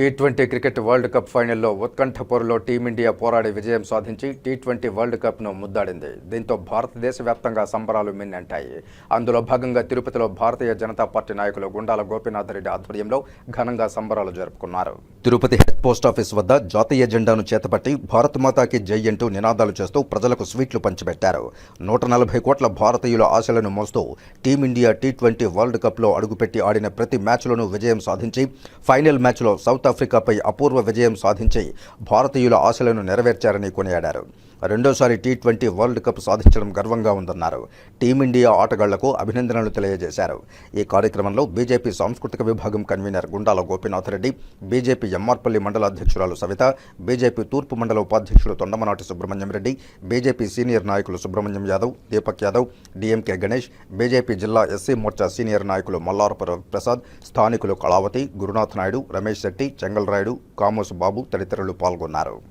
T twenty cricket world cup ఫైనల్లో ఉత్కంఠపూర్లో team India పోరాడి విజయం సాధించి టీ ట్వంటీ వరల్డ్ కప్ను ముద్దాడింది. దీంతో భారతదేశ వ్యాప్తంగా సంబరాలు మిన్నంటాయి. అందులో భాగంగా తిరుపతిలో భారతీయ జనతా పార్టీ నాయకులు గుండాల గోపీనాథ్ రెడ్డి ఆధ్వర్యంలో ఘనంగా సంబరాలు జరుపుకున్నారు. తిరుపతి హెడ్ పోస్ట్ ఆఫీస్ వద్ద జాతీయ జెండాను చేతపట్టి భారత్ మాతాకి జై అంటూ నినాదాలు చేస్తూ ప్రజలకు స్వీట్లు పంచిపెట్టారు. నూట నలభై కోట్ల భారతీయుల ఆశలను మోస్తూ టీమిండియా టీ ట్వంటీ వరల్డ్ కప్లో అడుగుపెట్టి ఆడిన ప్రతి మ్యాచ్లోనూ విజయం సాధించి ఫైనల్ మ్యాచ్లో సౌత్ ఆఫ్రికాపై అపూర్వ విజయం సాధించి భారతీయుల ఆశలను నెరవేర్చారని కొనియాడారు. రెండోసారి టీ ట్వంటీ వరల్డ్ కప్ సాధించడం గర్వంగా ఉందన్నారు. టీమిండియా ఆటగాళ్ళకు అభినందనలు తెలియజేశారు. ఈ కార్యక్రమంలో బీజేపీ సాంస్కృతిక విభాగం కన్వీనర్ గుండాల గోపీనాథ్ రెడ్డి బీజేపీ ఎంఆర్పల్లి మండల అధ్యక్షురాలు సవిత బీజేపీ తూర్పు మండల ఉపాధ్యక్షుడు తొండమనాటి సుబ్రహ్మణ్యం రెడ్డి బీజేపీ సీనియర్ నాయకులు సుబ్రహ్మణ్యం యాదవ్ దీపక్ యాదవ్ డిఎంకే గణేష్ బీజేపీ జిల్లా ఎస్సీ మోర్చా సీనియర్ నాయకులు మల్లారపు ప్రసాద్ స్థానికులు కళావతి గురునాథ్ నాయుడు రమేష్ శెట్టి చెంగల్ రాయుడు కామోసు బాబు తదితరులు పాల్గొన్నారు.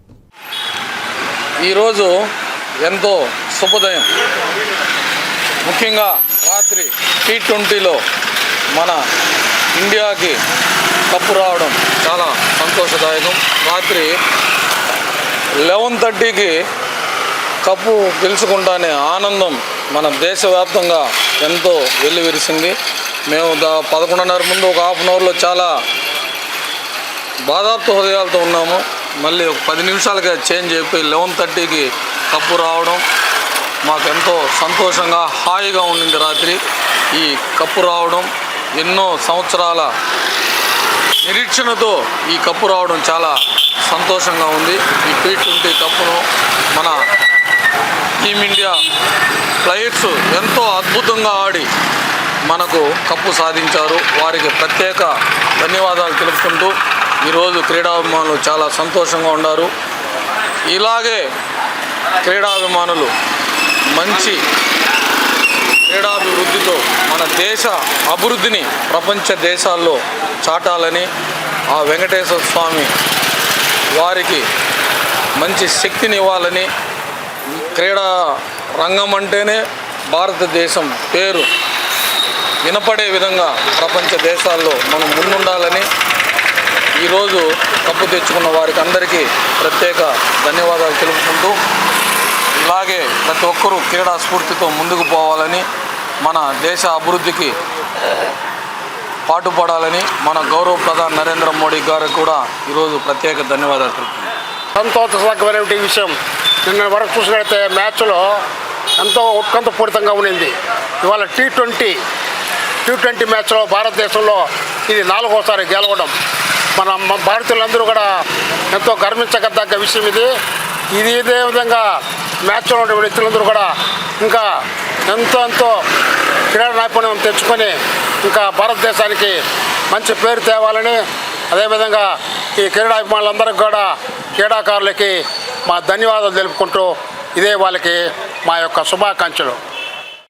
ఈరోజు ఎంతో శుభోదయం. ముఖ్యంగా రాత్రి టీ ట్వంటీలో మన ఇండియాకి కప్పు రావడం చాలా సంతోషదాయకం. రాత్రి లెవెన్ థర్టీకి కప్పు గెలుచుకుంటానే ఆనందం మన దేశవ్యాప్తంగా ఎంతో వెల్లివిరిసింది. మేము దా పదకొండున్నర ముందు ఒక హాఫ్ అన్ అవర్లో చాలా బాధాప్త హృదయాలతో ఉన్నాము. మళ్ళీ ఒక పది నిమిషాలకి చేంజ్ అయిపోయి లెవెన్ థర్టీకి కప్పు రావడం మాకెంతో సంతోషంగా హాయిగా ఉండింది రాత్రి. ఈ కప్పు రావడం ఎన్నో సంవత్సరాల నిరీక్షణతో ఈ కప్పు రావడం చాలా సంతోషంగా ఉంది. ఈ టీ ట్వంటీ కప్పును మన టీమిండియా ప్లేయర్స్ ఎంతో అద్భుతంగా ఆడి మనకు కప్పు సాధించారు. వారికి ప్రత్యేక ధన్యవాదాలు తెలుపుకుంటూ ఈరోజు క్రీడాభిమానులు చాలా సంతోషంగా ఉన్నారు. ఇలాగే క్రీడాభిమానులు మంచి క్రీడాభివృద్ధితో మన దేశ అభివృద్ధిని ప్రపంచ దేశాల్లో చాటాలని ఆ వెంకటేశ్వర స్వామి వారికి మంచి శక్తిని ఇవ్వాలని క్రీడా రంగం అంటేనే భారతదేశం పేరు. వినపడే విధంగా ప్రపంచ దేశాల్లో మనం ముందుండాలని ఈరోజు కప్పు తెచ్చుకున్న వారికి అందరికీ ప్రత్యేక ధన్యవాదాలు తెలుపుకుంటూ ఇలాగే ప్రతి ఒక్కరూ క్రీడా స్ఫూర్తితో ముందుకు పోవాలని మన దేశ అభివృద్ధికి పాటుపడాలని మన గౌరవ ప్రధాని నరేంద్ర మోడీ గారికి కూడా ఈరోజు ప్రత్యేక ధన్యవాదాలు తెలుపుతున్నాను సంతోషకరమైన విషయం. నిన్న వరకు చూసినట్లయితే మ్యాచ్లో ఎంతో ఉత్కంఠపూరితంగా ఉండింది ఇవాళ టీ ట్వంటీ టీ ట్వంటీ మ్యాచ్లో భారతదేశంలో ఇది నాలుగోసారి గెలవడం. మన భారతీయులందరూ కూడా ఎంతో గర్వించగదగ్గ విషయం ఇది. ఇది ఇదే విధంగా మ్యాచ్లో ఉండే వ్యక్తులందరూ కూడా ఇంకా ఎంతో ఎంతో క్రీడా నైపుణ్యం తెచ్చుకొని ఇంకా భారతదేశానికి మంచి పేరు తేవాలని అదేవిధంగా ఈ క్రీడాభిమానులందరికీ కూడా క్రీడాకారులకి మా ధన్యవాదాలు తెలుపుకుంటూ ఇదే వాళ్ళకి మా యొక్క శుభాకాంక్షలు.